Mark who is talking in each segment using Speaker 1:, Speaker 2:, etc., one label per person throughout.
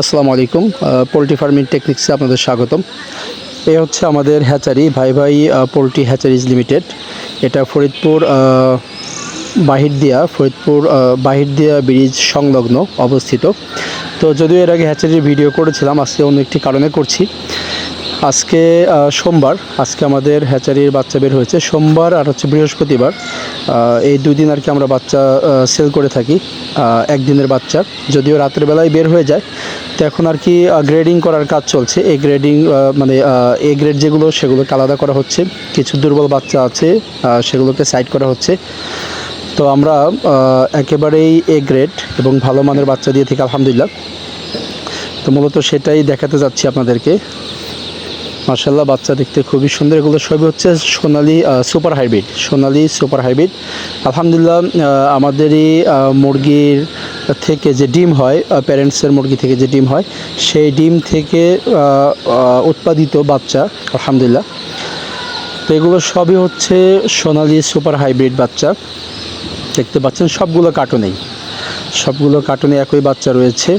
Speaker 1: আসসালামু আলাইকুম। Poultry farming টেকনিক্সে আপনাদের স্বাগতম। এ হচ্ছে আমাদের হ্যাচারি, ভাই ভাই পোলট্রি হ্যাচারিজ লিমিটেড। এটা ফরিদপুর বাহির বাহিরদিয়া, ফরিদপুর বাহির বাহিরদিয়া ব্রিজ সংলগ্ন অবস্থিত। তো যদিও এর আগে হ্যাচারির ভিডিও করেছিলাম, আজকে অন্য একটি কারণে করছি। আজকে সোমবার, আজকে আমাদের হ্যাচারির বাচ্চা বের হয়েছে। সোমবার আর হচ্ছে বৃহস্পতিবার এই দুই দিন আর কি আমরা বাচ্চা সেল করে থাকি একদিনের বাচ্চা। যদিও রাতের বেলায় বের হয়ে যায়, তো এখন আর কি গ্রেডিং করার কাজ চলছে। এই গ্রেডিং মানে এ গ্রেড যেগুলো, সেগুলোকে আলাদা করা হচ্ছে। কিছু দুর্বল বাচ্চা আছে সেগুলোকে সাইড করা হচ্ছে। তো আমরা একেবারেই এ গ্রেড এবং ভালো মানের বাচ্চা দিয়ে থাকি, আলহামদুলিল্লাহ। তো মূলত সেটাই দেখাতে যাচ্ছি আপনাদেরকে। মার্শাল্লাহ বাচ্চা দেখতে খুবই সুন্দর। এগুলো সবই হচ্ছে সোনালি সুপার হাইব্রিড, সোনালি সুপার হাইব্রিড। আলহামদুলিল্লাহ আমাদেরই মুরগির থেকে যে ডিম হয় প্যারেন্টসের মুরগি থেকে যে ডিম হয়, সেই ডিম থেকে উৎপাদিত বাচ্চা, আলহামদুলিল্লাহ। তো এগুলো সবই হচ্ছে সোনালি সুপার হাইব্রিড বাচ্চা। দেখতে পাচ্ছেন, সবগুলো কার্টুনেই। সবগুলো কার্টুনে একই বাচ্চা রয়েছে।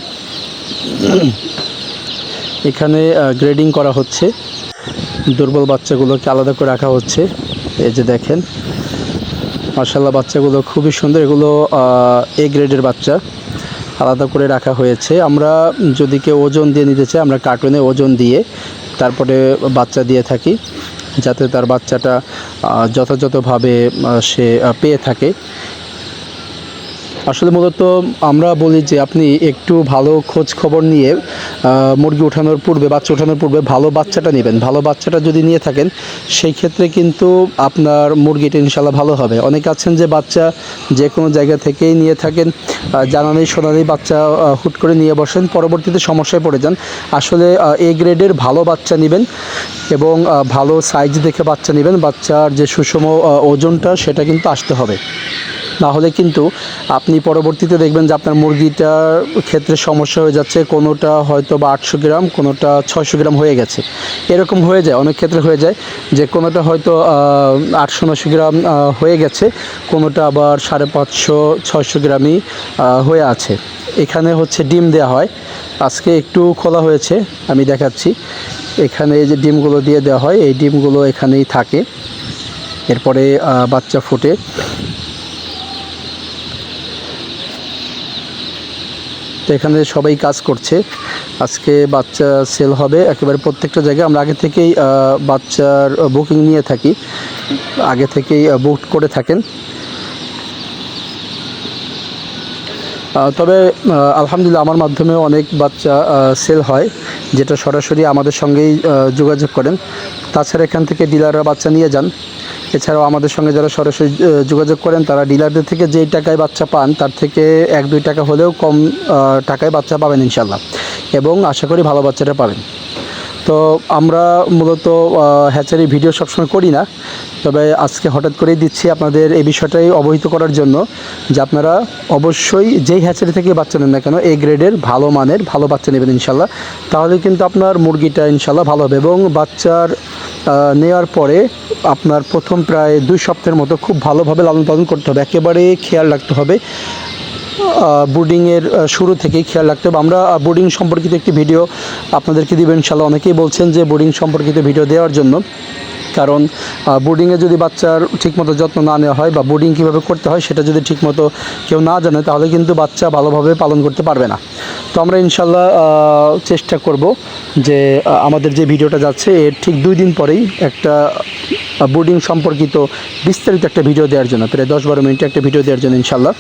Speaker 1: এখানে গ্রেডিং করা হচ্ছে। দুর্বল বাচ্চাগুলোকে আলাদা করে রাখা হচ্ছে। এই যে দেখেন মার্শাল্লাহ বাচ্চাগুলো খুবই সুন্দর। এগুলো এ গ্রেডের বাচ্চা। আলাদা করে রাখা হয়েছে। আমরা যদি কেউ ওজন দিয়ে নিতে চাই, আমরা কার্টুনে ওজন দিয়ে তারপরে বাচ্চা দিয়ে থাকি, যাতে তার বাচ্চাটা যথাযথভাবে সে পেয়ে থাকে। আসলে মূলত আমরা বলি যে আপনি একটু ভালো খোঁজ খবর নিয়ে মুরগি ওঠানোর পূর্বে বাচ্চা ওঠানোর পূর্বে ভালো বাচ্চাটা নেবেন। ভালো বাচ্চাটা যদি নিয়ে থাকেন সেই ক্ষেত্রে কিন্তু আপনার মুরগিটা ইনশাল্লাহ ভালো হবে। অনেকে আছেন যে বাচ্চা যে কোনো জায়গা থেকেই নিয়ে থাকেন আহ, জানা নেই শোনা নেই বাচ্চা হুট করে নিয়ে বসেন পরবর্তীতে সমস্যায় পড়ে যান। আসলে এ গ্রেডের ভালো বাচ্চা নেবেন এবং ভালো সাইজ দেখে বাচ্চা নেবেন। বাচ্চার যে সুষম ওজনটা সেটা কিন্তু আসতে হবে। না হলে কিন্তু আপনি পরবর্তীতে দেখবেন যে আপনার মুরগিটার ক্ষেত্রে সমস্যা হয়ে যাচ্ছে, কোনোটা হয়তো বা আটশো গ্রাম, কোনোটা ছয়শো গ্রাম হয়ে গেছে। এরকম হয়ে যায়, অনেক ক্ষেত্রে হয়ে যায় যে কোনোটা হয়তো আটশো নশো গ্রাম হয়ে গেছে, কোনোটা আবার সাড়ে পাঁচশো, ছয়শো গ্রামই হয়ে আছে। এখানে হচ্ছে ডিম দেওয়া হয়। আজকে একটু খোলা হয়েছে, আমি দেখাচ্ছি। এখানে যে ডিমগুলো দিয়ে দেওয়া হয়, এই ডিমগুলো এখানেই থাকে। এরপরে বাচ্চা ফুটে। তো এখানে সবাই কাজ করছে। আজকে বাচ্চা সেল হবে। একেবারে প্রত্যেকটা জায়গায় আমরা আগে থেকেই বাচ্চার বুকিং নিয়ে থাকি। আগে থেকেই বুক করে থাকেন। তবে আলহামদুলিল্লাহ আমার মাধ্যমে অনেক বাচ্চা সেল হয়, যেটা সরাসরি আমাদের সঙ্গেই যোগাযোগ করেন। তাছাড়া এখান থেকে ডিলাররা বাচ্চা নিয়ে যান। এছাড়াও আমাদের সঙ্গে যারা সরাসরি যোগাযোগ করেন, তারা ডিলারদের থেকে যেই টাকায় বাচ্চা পান, তার থেকে এক দুই টাকা হলেও কম টাকায় বাচ্চা পাবেন ইনশাল্লাহ এবং আশা করি ভালো বাচ্চাটা পাবেন। তো আমরা মূলত হ্যাচারি ভিডিও সবসময় করি না। তবে আজকে হঠাৎ করেই দিচ্ছি আপনাদের এই বিষয়টাই অবহিত করার জন্য যে আপনারা অবশ্যই যেই হ্যাচারি থেকে বাচ্চা নেন না কেন এই গ্রেডের ভালো মানের ভালো বাচ্চা নেবেন ইনশাল্লাহ তাহলে কিন্তু আপনার মুরগিটা ইনশাল্লাহ ভালো হবে এবং বাচ্চার নেওয়ার পরে আপনার প্রথম প্রায় দুই সপ্তাহের মতো খুব ভালোভাবে লালন পালন করতে হবে। একেবারে খেয়াল রাখতে হবে। বোর্ডিংয়ের শুরু থেকেই খেয়াল রাখতে হবে। আমরা বোর্ডিং সম্পর্কিত একটি ভিডিও আপনাদেরকে দেবেন ইনশাল্লাহ অনেকেই বলছেন যে বোর্ডিং সম্পর্কিত ভিডিও দেওয়ার জন্য। কারণ বোর্ডিংয়ে যদি বাচ্চার ঠিকমতো যত্ন না নেওয়া হয় বা বোর্ডিং কীভাবে করতে হয় সেটা যদি ঠিকমতো কেউ না জানে, তাহলে কিন্তু বাচ্চা ভালোভাবে পালন করতে পারবে না। তো আমরা ইনশাল্লাহ চেষ্টা করব যে আমাদের যে ভিডিওটা যাচ্ছে, এর ঠিক দুই দিন পরেই একটা বোর্ডিং সম্পর্কিত বিস্তারিত একটা ভিডিও দেওয়ার জন্য, প্রায় দশ বারো মিনিটে একটা ভিডিও দেওয়ার জন্য ইনশাল্লাহ।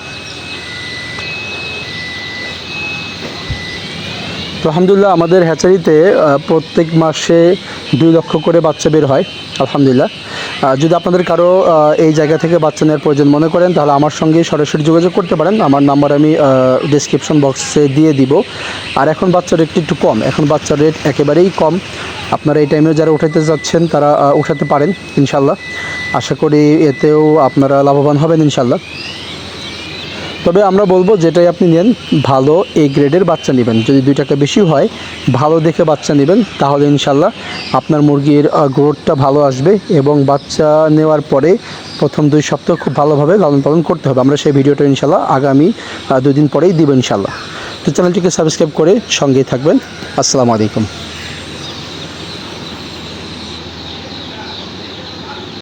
Speaker 1: তো আলহামদুলিল্লাহ আমাদের হ্যাচারিতে প্রত্যেক মাসে দুই লক্ষ করে বাচ্চা বের হয়, আলহামদুলিল্লাহ। যদি আপনাদের কারও এই জায়গা থেকে বাচ্চা নেওয়ার প্রয়োজন মনে করেন, তাহলে আমার সঙ্গে সরাসরি যোগাযোগ করতে পারেন। আমার নাম্বার আমি ডিসক্রিপশন বক্সে দিয়ে দিব। আর এখন বাচ্চার রেট একটু কম, এখন বাচ্চার রেট একেবারেই কম। আপনারা এই টাইমে যারা উঠাতে যাচ্ছেন, তারা উঠাতে পারেন, ইনশাল্লাহ। আশা করি এতেও আপনারা লাভবান হবেন, ইনশাল্লাহ। তবে আমরা বলব যেটাই আপনি নেন, ভালো এই গ্রেডের বাচ্চা নেবেন। যদি দুই টাকা বেশি হয়, ভালো দেখে বাচ্চা নেবেন, তাহলে ইনশাল্লাহ আপনার মুরগির গ্রোথটা ভালো আসবে এবং বাচ্চা নেওয়ার পরে প্রথম দুই সপ্তাহ খুব ভালোভাবে লালন পালন করতে হবে। আমরা সেই ভিডিওটা ইনশাল্লাহ আগামী দুই পরেই দিব ইনশাল্লাহ তো চ্যানেলটিকে সাবস্ক্রাইব করে সঙ্গেই থাকবেন। আসসালামু আলাইকুম।